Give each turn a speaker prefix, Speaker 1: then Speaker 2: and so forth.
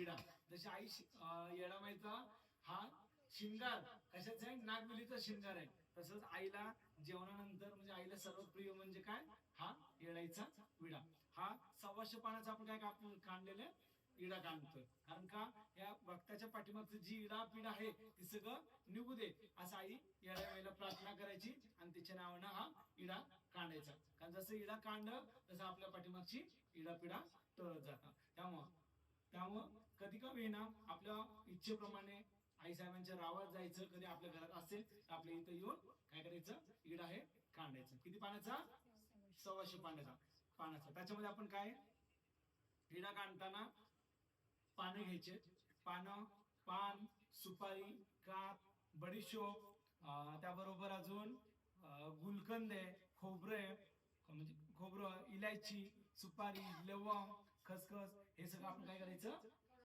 Speaker 1: विडा जशी आई येडामाईचा हा शिंगार कशाचा आहे? नागवेलीचा शिंगार आहे. तसंच आईला जेवणानंतर म्हणजे आईला सर्वात प्रिय म्हणजे काय? हा येडाईचा विडा. हा सव्वाशे पानाचा आपण काय कापून काढलेले इडा काढतोय कारण का? या भक्ताच्या पाठीमागचं जी इडा पिडा आहे ती सगळं निघू दे. असं आई येड्या वेळेला प्रार्थना करायची आणि तिच्या नावानं हा इडा काढायचा कारण जसं इडा काढलं तसं आपल्या पाठीमागची इडा पिडा टळत जातात. कधी का होईना आपल्या इच्छेप्रमाणे आई साहेबांच्या रावात जायचं कधी आपल्या घरात असेल तर आपल्या इथं येऊन काय करायचं? इड आहे कांडायचं. किती पाण्याचा? सव्वाशे पाण्याचा. पाण्याचा. त्याच्यामध्ये आपण काय? इडा काढताना पानं घ्यायचे. पानं पान सुपारी काप बडीशोप त्याबरोबर अजून गुलकंद आहे खोबरं आहे म्हणजे खोबरं इलायची सुपारी लवंग खसखस हे सगळं आपण काय करायचं?